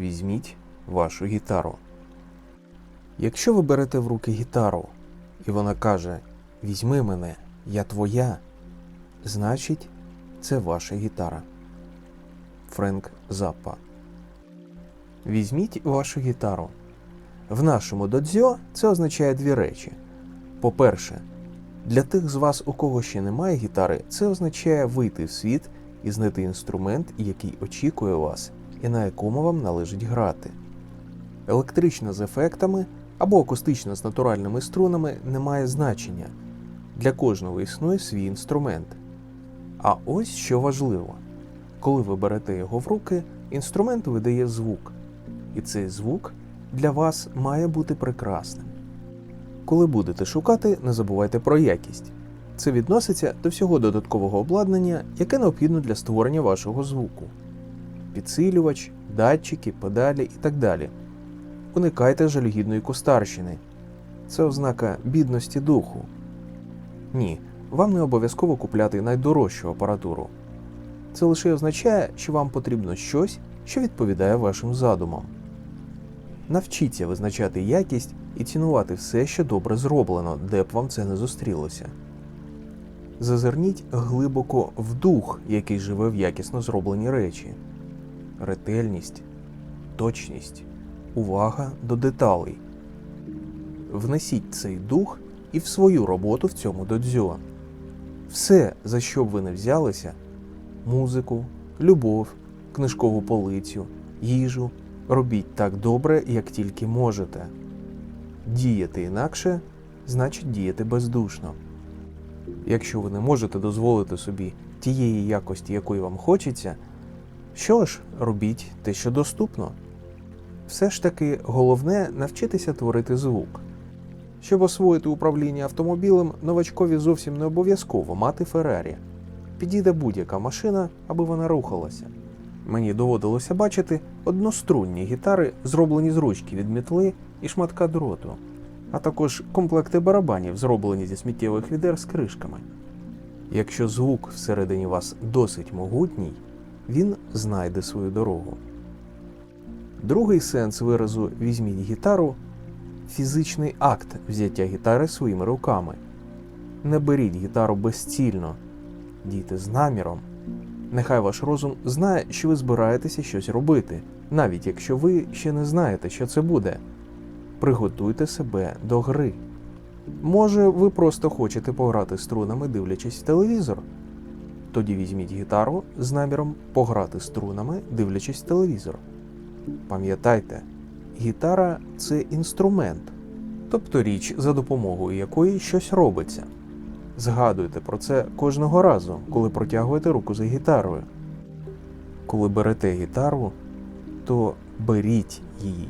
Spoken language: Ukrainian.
візьміть вашу гітару. Якщо ви берете в руки гітару, і вона каже Візьми мене, я твоя, значить, це ваша гітара. Френк Заппа. Візьміть вашу гітару. В нашому додзьо це означає дві речі. По-перше, для тих з вас, у кого ще немає гітари, це означає вийти в світ і знайти інструмент, який очікує вас і на якому вам належить грати. Електрична з ефектами або акустична з натуральними струнами не має значення. Для кожного існує свій інструмент. А ось що важливо: коли ви берете його в руки, інструмент видає звук, і цей звук для вас має бути прекрасним. Коли будете шукати, не забувайте про якість. Це відноситься до всього додаткового обладнання, яке необхідно для створення вашого звуку: підсилювач, датчики, педалі і так далі. Уникайте жалюгідної кустарщини. Це ознака бідності духу. Ні, вам не обов'язково купляти найдорожчу апаратуру. Це лише означає, що вам потрібно щось, що відповідає вашим задумам. Навчіться визначати якість і цінувати все, що добре зроблено, де б вам це не зустрілося. Зазирніть глибоко в дух, який живе в якісно зроблені речі, ретельність, точність, увага до деталей. Внесіть цей дух і в свою роботу в цьому додзьо. Все, за що б ви не взялися музику, любов, книжкову полицю, їжу робіть так добре, як тільки можете. Діяти інакше значить діяти бездушно. Якщо ви не можете дозволити собі тієї якості, якої вам хочеться, що ж, робіть те, що доступно. Все ж таки головне навчитися творити звук. Щоб освоїти управління автомобілем, новачкові зовсім не обов'язково мати Феррарі. Підійде будь-яка машина, аби вона рухалася. Мені доводилося бачити однострунні гітари, зроблені з ручки від мітли і шматка дроту, а також комплекти барабанів, зроблені зі сміттєвих відер з кришками. Якщо звук всередині вас досить могутній, він знайде свою дорогу. Другий сенс виразу візьміть гітару фізичний акт взяття гітари своїми руками. Не беріть гітару безцільно, дійте з наміром. Нехай ваш розум знає, що ви збираєтеся щось робити, навіть якщо ви ще не знаєте, що це буде. Приготуйте себе до гри. Може, ви просто хочете пограти струнами, дивлячись телевізор? Тоді візьміть гітару з наміром пограти струнами, дивлячись телевізор. Пам'ятайте, гітара це інструмент, тобто річ, за допомогою якої щось робиться. Згадуйте про це кожного разу, коли протягуєте руку за гітарою. Коли берете гітару, то беріть її.